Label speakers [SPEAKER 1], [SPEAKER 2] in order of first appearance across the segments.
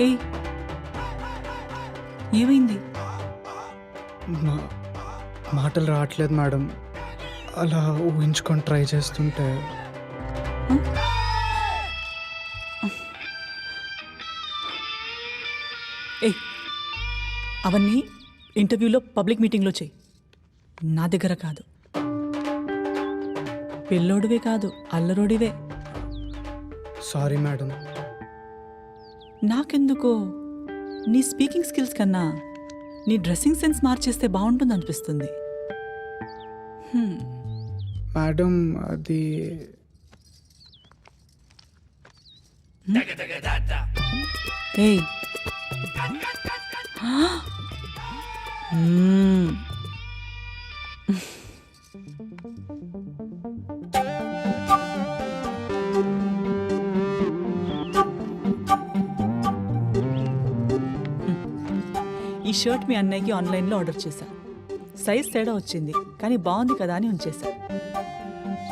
[SPEAKER 1] ఏయ్. ఏమైంది?
[SPEAKER 2] మా మాటలు రావట్లేదు మేడం. అలా ఊహించుకొని ట్రై చేస్తుంటే.
[SPEAKER 1] ఏయ్. అవన్నీ ఇంటర్వ్యూలో పబ్లిక్ మీటింగ్లో చెయ్యి. నా దగ్గర కాదు. పిల్లోడివే కాదు అల్లరోడివే.
[SPEAKER 2] Sorry madam.
[SPEAKER 1] నాకెందుకో? నీ స్పీకింగ్ స్కిల్స్ కన్నా నీ డ్రెస్సింగ్ సెన్స్ మార్చేస్తే బాగుంటుంది అనిపిస్తుంది.
[SPEAKER 2] మేడం అది
[SPEAKER 1] ఏయ్. మ్మ్. షర్ట్ మీ అన్నయ్యకి ఆన్లైన్లో ఆర్డర్ చేశా. సైజ్ తేడా వచ్చింది కానీ బాగుంది కదా అని ఉంచేశా.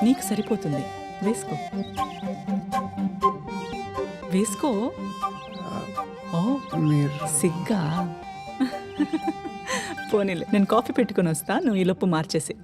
[SPEAKER 1] నీకు సరిపోతుంది. వేసుకో. వేసుకో? ఓ
[SPEAKER 2] మీరు.
[SPEAKER 1] సిగ్గా? పోనీలే నేను కాఫీ పెట్టుకొని వస్తా నువ్వు ఈ లోపు మార్చేసి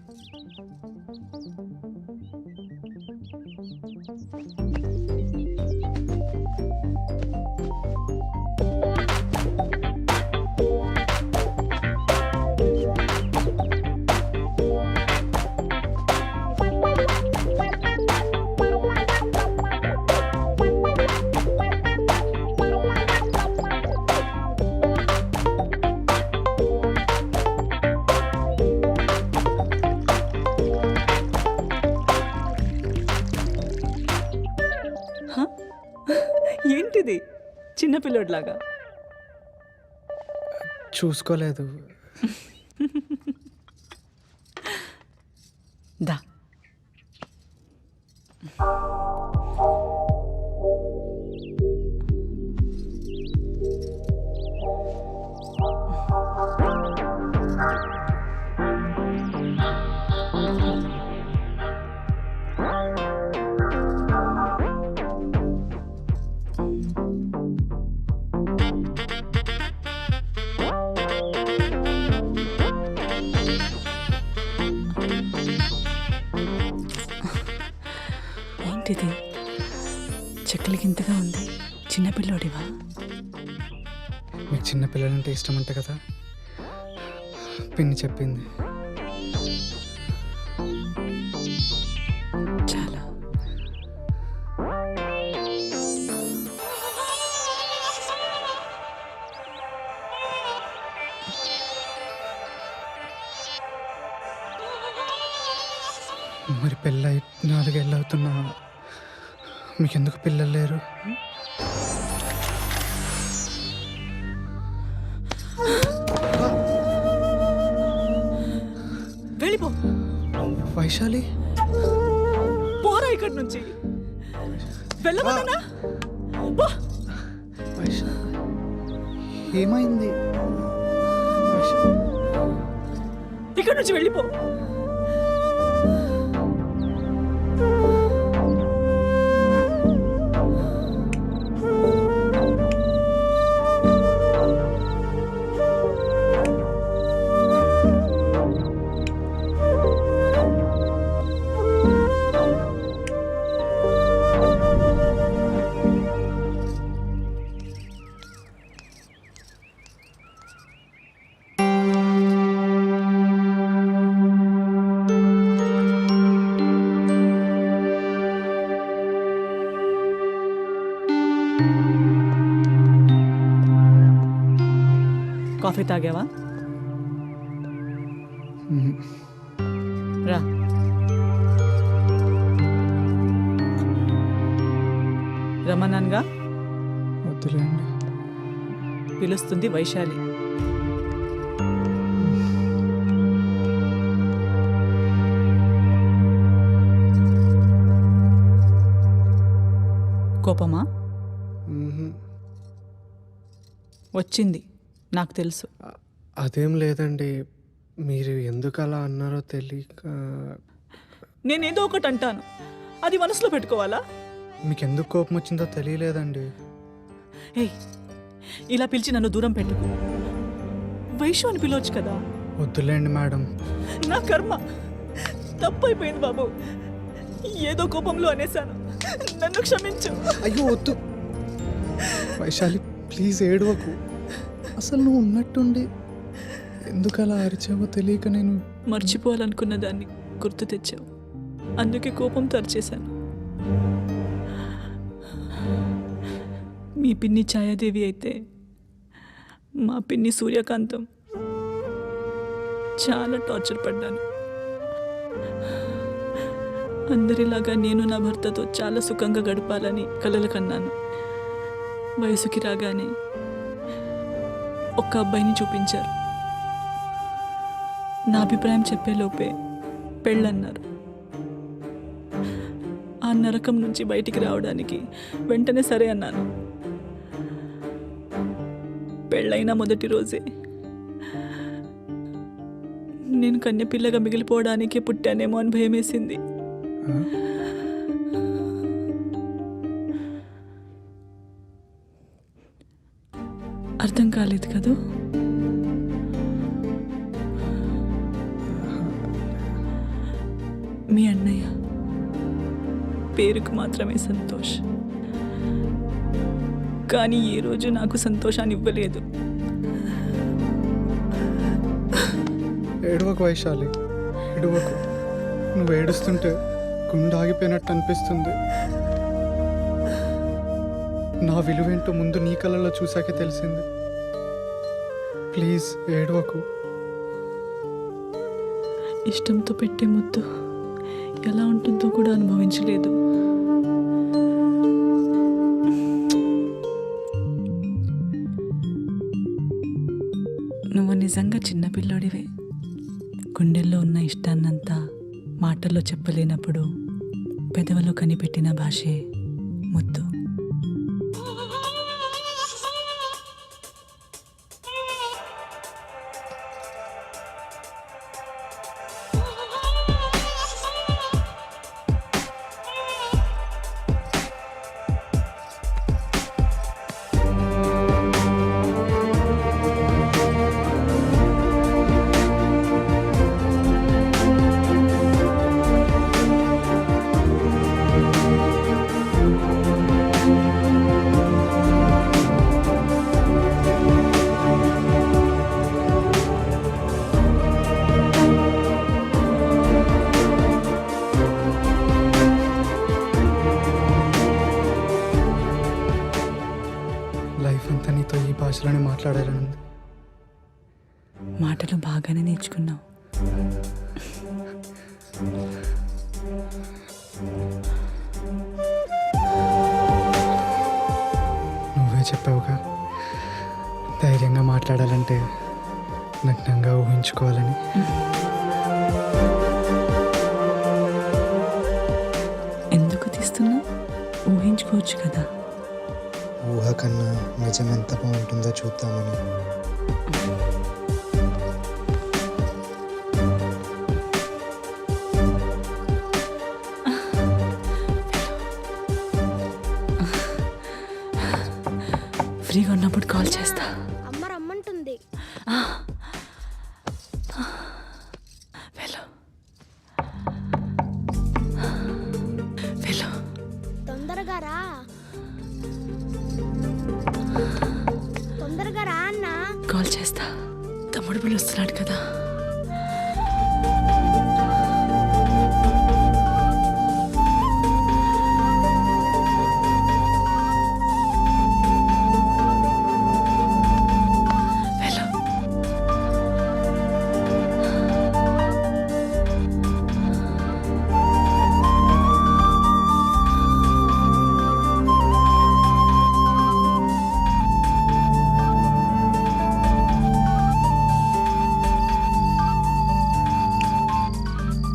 [SPEAKER 1] చిన్నపిల్లోడ్లాగా.
[SPEAKER 2] చూసుకోలేదు.
[SPEAKER 1] దా. ఏంటిది? చెక్కలు గింతగా ఉంది. చిన్నపిల్లోడివా
[SPEAKER 2] మీకు చిన్న పిల్లలంటే ఇష్టం అంట కదా? పిన్ని చెప్పింది.
[SPEAKER 1] చాలా.
[SPEAKER 2] మరి పెళ్ళై నాలుగేళ్ళు అవుతున్నా మీకెందుకు పిల్లలు లేరు?
[SPEAKER 1] వెళ్ళిపో.
[SPEAKER 2] వైశాలి?
[SPEAKER 1] పోరా ఇక్కడి నుంచి. వెళ్ళమన్నా
[SPEAKER 2] వైశాలి ఏమైంది? వైశాలి.
[SPEAKER 1] ఇక్కడి నుంచి వెళ్ళిపో. కాఫీ తాగావా. రా. రమణన్గా
[SPEAKER 2] వద్దులేండి.
[SPEAKER 1] పిలుస్తుంది వైశాలి. కోపమా? వచ్చింది నాకు తెలుసు.
[SPEAKER 2] అదేం లేదండి మీరు ఎందుకు అలా అన్నారో తెలియక.
[SPEAKER 1] నేనేదో ఒకటి అంటాను. అది మనసులో పెట్టుకోవాలా?
[SPEAKER 2] మీకు ఎందుకు కోపం వచ్చిందో తెలియలేదండి.
[SPEAKER 1] ఏయ్ ఇలా పిలిచి నన్ను దూరం పెట్టుకు. వైషు అని పిలవచ్చు కదా?
[SPEAKER 2] వద్దులేండి మేడం.
[SPEAKER 1] నా కర్మ. తప్పైపోయింది బాబు. ఏదో కోపంలో అనేశాను. నన్ను క్షమించు.
[SPEAKER 2] అయ్యో వద్దు. వైశాలి ప్లీజ్ ఏడవకు. అసలు నువ్వు ఉన్నట్టుండి ఎందుకు అలా అరిచావో తెలియక నేను
[SPEAKER 1] మర్చిపోవాలనుకున్న దాన్ని గుర్తు తెచ్చావు. అందుకే కోపం తరిచేశాను. మీ పిన్ని ఛాయాదేవి అయితే మా పిన్ని సూర్యకాంతం చాలా టార్చర్ పడ్డాను. అందరిలాగా నేను నా భర్తతో చాలా సుఖంగా గడపాలని కలలు కన్నాను. వయసుకి రాగానే ఒక్క అబ్బాయిని చూపించారు. నా అభిప్రాయం చెప్పేలోపే పెళ్ళన్నారు. ఆ నరకం నుంచి బయటికి రావడానికి వెంటనే సరే అన్నాను. పెళ్ళైన మొదటి రోజే నేను కన్యపిల్లగా మిగిలిపోవడానికే పుట్టానేమో అని భయమేసింది.
[SPEAKER 2] ఆ?
[SPEAKER 1] అర్థం కాలేదు కదూ? మీ అన్నయ్య పేరుకు మాత్రమే సంతోష్. కానీ ఏ రోజు నాకు సంతోషాన్ని ఇవ్వలేదు.
[SPEAKER 2] ఏడవకు వైశాలి. ఏడవకు. నువ్వు ఏడుస్తుంటే గుండె ఆగిపోయినట్టు అనిపిస్తుంది. నా విలువేంటో ముందు నీ కళ్ళలో చూశాకే తెలిసింది. ప్లీజ్ ఏడవకు.
[SPEAKER 1] ఇష్టంతో పెట్టే ముద్దు ఎలా ఉంటుందో కూడా అనుభవించలేదు. నువ్వు నిజంగా చిన్నపిల్లోడివే గుండెల్లో ఉన్న ఇష్టాన్నంతా మాటల్లో చెప్పలేనప్పుడు పెదవులు కనిపెట్టిన భాషే
[SPEAKER 2] ఉంది
[SPEAKER 1] మాటలు బాగానే నేర్చుకున్నావు.
[SPEAKER 2] నువ్వే చెప్పావుగా. ధైర్యంగా మాట్లాడాలంటే నగ్నంగా ఊహించుకోవాలని.
[SPEAKER 1] ఎందుకు తీస్తున్నావు? ఊహించుకోవచ్చు కదా.
[SPEAKER 3] ఊహ కన్నా నిజం ఎంత బాగుంటుందో చూద్దామని.
[SPEAKER 1] ఫ్రీగా ఉన్నప్పుడు కాల్ చేస్తా. కాల్ చేస్తా. తమ్ముడు పిలుస్తున్నాడు కదా.